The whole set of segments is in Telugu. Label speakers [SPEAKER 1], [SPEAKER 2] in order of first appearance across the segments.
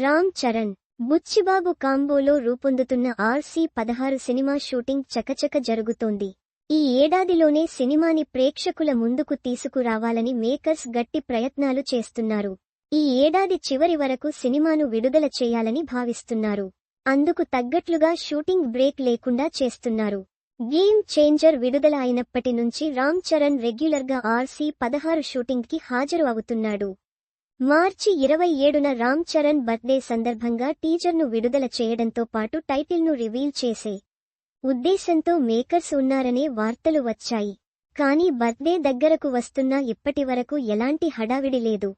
[SPEAKER 1] రామ్ చరణ్ బుచ్చిబాబు కాంబోలో రూపొందుతున్న ఆర్సీ పదహారు సినిమా షూటింగ్ చకచక జరుగుతోంది. ఈ ఏడాదిలోనే సినిమాని ప్రేక్షకుల ముందుకు తీసుకురావాలని మేకర్స్ గట్టి ప్రయత్నాలు చేస్తున్నారు. ఈ ఏడాది చివరి వరకు సినిమాను విడుదల చేయాలని భావిస్తున్నారు. అందుకు తగ్గట్లుగా షూటింగ్ బ్రేక్ లేకుండా చేస్తున్నారు. గేమ్ చేంజర్ విడుదల అయినప్పటి నుంచి రామ్ చరణ్ రెగ్యులర్గా ఆర్సీ పదహారు షూటింగ్కి హాజరు అవుతున్నాడు. మార్చి ఇరవై ఏడున రామ్ చరణ్ బర్త్డే సందర్భంగా టీజర్ను విడుదల చేయడంతో పాటు టైటిల్ను రివీల్ చేసే ఉద్దేశంతో మేకర్స్ ఉన్నారనే వార్తలు వచ్చాయి. కానీ బర్త్డే దగ్గరకు వస్తున్నా ఇప్పటివరకు ఎలాంటి హడావిడి లేదు.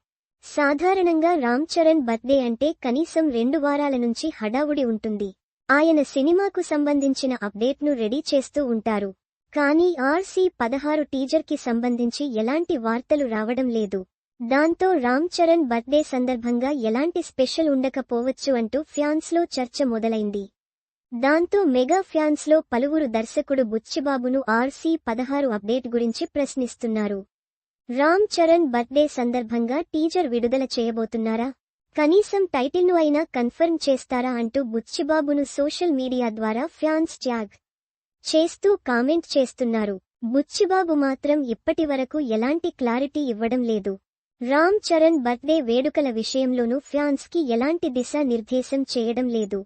[SPEAKER 1] సాధారణంగా రామ్ చరణ్ బర్త్డే అంటే కనీసం రెండు వారాల నుంచి హడావుడి ఉంటుంది. ఆయన సినిమాకు సంబంధించిన అప్డేట్ను రెడీ చేస్తూ ఉంటారు. కానీ ఆర్సీ పదహారు టీజర్కి సంబంధించి ఎలాంటి వార్తలు రావడం లేదు. దాంతో రామ్ చరణ్ బర్త్డే సందర్భంగా ఎలాంటి స్పెషల్ ఉండకపోవచ్చు అంటూ ఫ్యాన్స్లో చర్చ మొదలైంది. దాంతో మెగా ఫ్యాన్స్లో పలువురు దర్శకుడు బుచ్చిబాబును ఆర్సీ పదహారు అప్డేట్ గురించి ప్రశ్నిస్తున్నారు. రామ్ చరణ్ బర్త్డే సందర్భంగా టీజర్ విడుదల చేయబోతున్నారా? కనీసం టైటిల్ను అయినా కన్ఫర్మ్ చేస్తారా అంటూ బుచ్చిబాబును సోషల్ మీడియా ద్వారా ఫ్యాన్స్ ట్యాగ్ చేస్తూ కామెంట్ చేస్తున్నారు. బుచ్చిబాబు మాత్రం ఇప్పటివరకు ఎలాంటి క్లారిటీ ఇవ్వడం లేదు. రామ్ చరణ్ బర్త్డే వేడుకల విషయంలోనూ ఫ్యాన్స్కి ఎలాంటి దిశ నిర్దేశం చేయడం లేదు.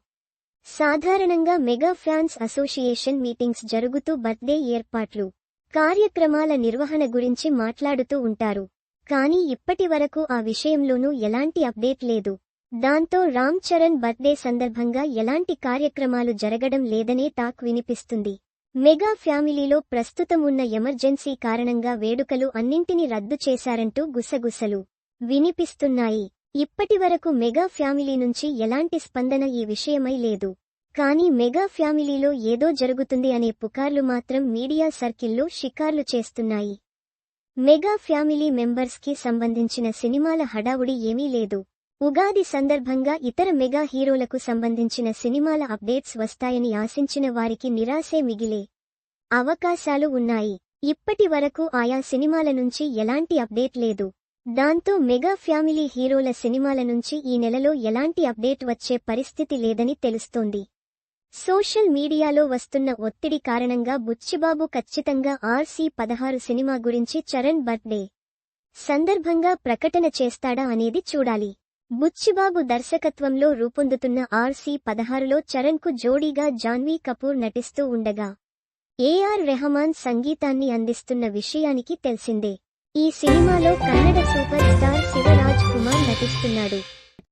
[SPEAKER 1] సాధారణంగా మెగా ఫ్యాన్స్ అసోసియేషన్ మీటింగ్స్ జరుగుతూ బర్త్డే ఏర్పాట్లు కార్యక్రమాల నిర్వహణ గురించి మాట్లాడుతూ ఉంటారు. కానీ ఇప్పటి వరకు ఆ విషయంలోనూ ఎలాంటి అప్డేట్ లేదు. దాంతో రామ్ చరణ్ బర్త్డే సందర్భంగా ఎలాంటి కార్యక్రమాలు జరగడం లేదనే టాక్ వినిపిస్తుంది. మెగా ఫ్యామిలీలో ప్రస్తుతం ఉన్న ఎమర్జెన్సీ కారణంగా వేడుకలు అన్నింటినీ రద్దు చేశారంటూ గుసగుసలు వినిపిస్తున్నాయి. ఇప్పటివరకు మెగా ఫ్యామిలీ నుంచి ఎలాంటి స్పందన ఈ విషయమై లేదు. కానీ మెగా ఫ్యామిలీలో ఏదో జరుగుతుంది అనే పుకార్లు మాత్రం మీడియా సర్కిల్లో షికార్లు చేస్తున్నాయి. మెగా ఫ్యామిలీ మెంబర్స్కి సంబంధించిన సినిమాల హడావుడి ఏమీ లేదు. ఉగాది సందర్భంగా ఇతర మెగా హీరోలకు సంబంధించిన సినిమాల అప్డేట్స్ వస్తాయని ఆశించిన వారికి నిరాశే మిగిలే అవకాశాలు ఉన్నాయి. ఇప్పటి వరకు ఆయా సినిమాల నుంచి ఎలాంటి అప్డేట్ లేదు. దాంతో మెగా ఫ్యామిలీ హీరోల సినిమాల నుంచి ఈ నెలలో ఎలాంటి అప్డేట్ వచ్చే పరిస్థితి లేదని తెలుస్తోంది. సోషల్ మీడియాలో వస్తున్న ఒత్తిడి కారణంగా బుచ్చిబాబు ఖచ్చితంగా ఆర్సీ పదహారు సినిమా గురించి చరణ్ బర్త్డే సందర్భంగా ప్రకటన చేస్తాడా అనేది చూడాలి. బుచ్చిబాబు దర్శకత్వంలో రూపొందుతున్న ఆర్సీ పదహారులో చరణ్కు జోడీగా జాన్వీ కపూర్ నటిస్తూ ఉండగా ఏఆర్ రెహమాన్ సంగీతాన్ని అందిస్తున్న విషయానికి తెలిసిందే. ఈ సినిమాలో కన్నడ సూపర్ స్టార్ శివరాజ్ కుమార్ నటిస్తున్నాడు.